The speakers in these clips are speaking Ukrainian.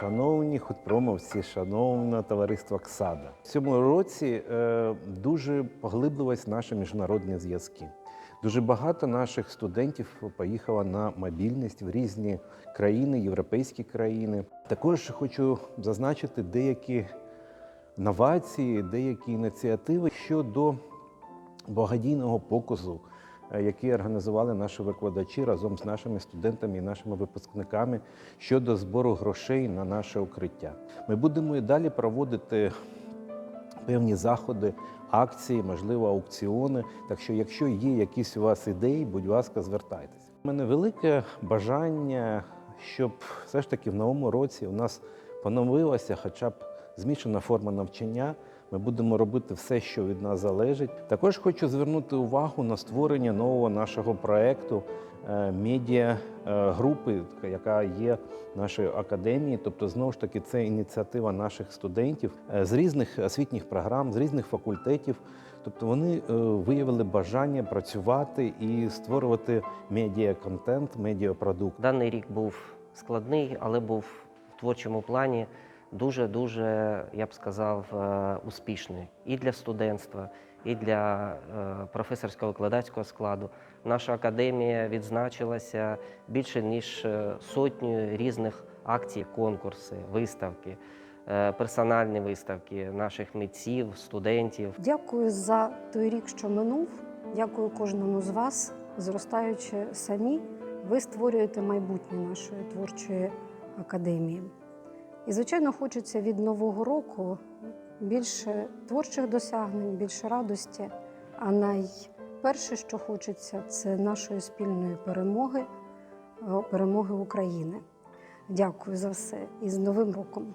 Шановні худпромовці, шановне товариство КСАДА. В цьому році е, дуже поглиблились наші міжнародні зв'язки. Дуже багато наших студентів поїхало на мобільність в різні країни, європейські країни. Також хочу зазначити деякі новації, деякі ініціативи щодо благодійного показу, е, який організували наші викладачі разом з нашими студентами і нашими випускниками щодо збору грошей на наше укриття. Ми будемо і далі проводити певні заходи, акції, можливо, аукціони. Так що, якщо є якісь у вас ідеї, будь ласка, звертайтеся. У мене велике бажання, щоб все ж таки в новому році у нас поновилася хоча б змішана форма навчання. Ми будемо робити все, що від нас залежить. Також хочу звернути увагу на створення нового нашого проекту е, медіа е, яка є нашою академією. Тобто, знову ж таки, це ініціатива наших студентів е, з різних освітніх програм, з різних факультетів. Тобто вони виявили бажання працювати і створювати медіа-контент, медіапродукт. Даний рік був складний, але був в творчому плані дуже-дуже, я б сказав, е, успішний і для студентства, і для е, професорсько-викладацького складу. Наша академія відзначилася більше ніж е, сотнею різних акцій, конкурси, виставки, персональні виставки наших митців, студентів. Дякую за той рік, що минув. Дякую кожному з вас. Зростаючи самі, ви створюєте майбутнє нашої творчої академії. І, звичайно, хочеться від нового року більше творчих досягнень, більше радості. А найперше, що хочеться, це нашої спільної перемоги, е, перемоги України. Дякую за все і з Новим роком!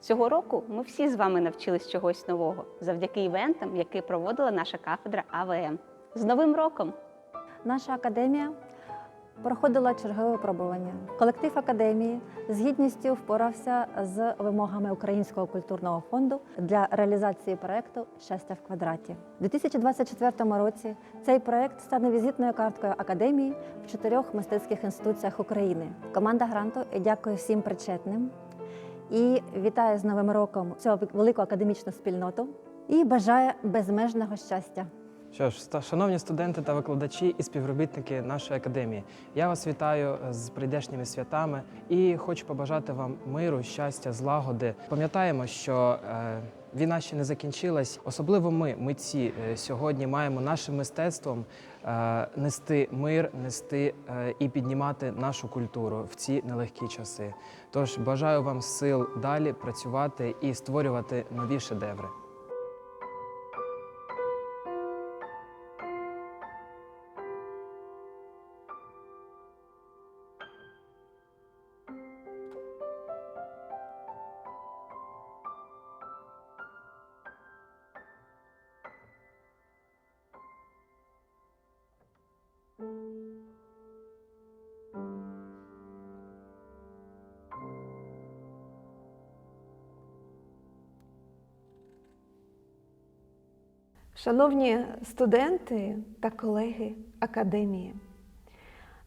Цього року ми всі з вами навчились чогось нового завдяки івентам, які проводила наша кафедра АВМ. З Новим роком! Наша академія проходила чергове випробування. Колектив академії з гідністю впорався з вимогами Українського культурного фонду для реалізації проекту Щастя в квадраті. У 2024 році цей проект стане візитною карткою академії в чотирьох мистецьких інституціях України. Команда гранту дякує всім причетним і вітає з Новим роком цю велику академічну спільноту і бажає безмежного щастя. Що ж, шановні студенти та викладачі і співробітники нашої академії, я вас вітаю з прийдешніми святами і хочу побажати вам миру, щастя, злагоди. Пам'ятаємо, що е, війна ще не закінчилась. Особливо ми, митці, е, сьогодні маємо нашим мистецтвом е, нести мир, нести е, і піднімати нашу культуру в ці нелегкі часи. Тож бажаю вам сил далі працювати і створювати нові шедеври. Шановні студенти та колеги академії,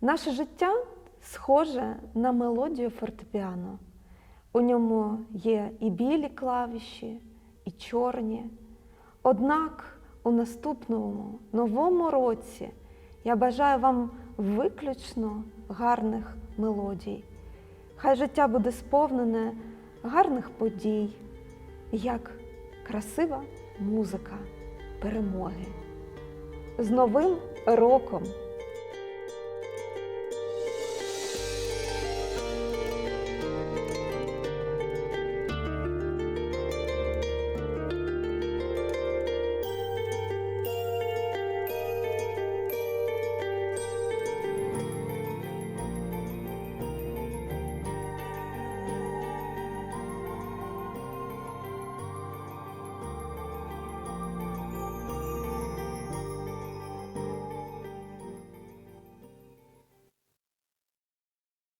наше життя схоже на мелодію фортепіано. У ньому є і білі клавіші, і чорні. Однак у наступному новому році я бажаю вам виключно гарних мелодій. Хай життя буде сповнене гарних подій, як красива музика перемоги. З Новим роком!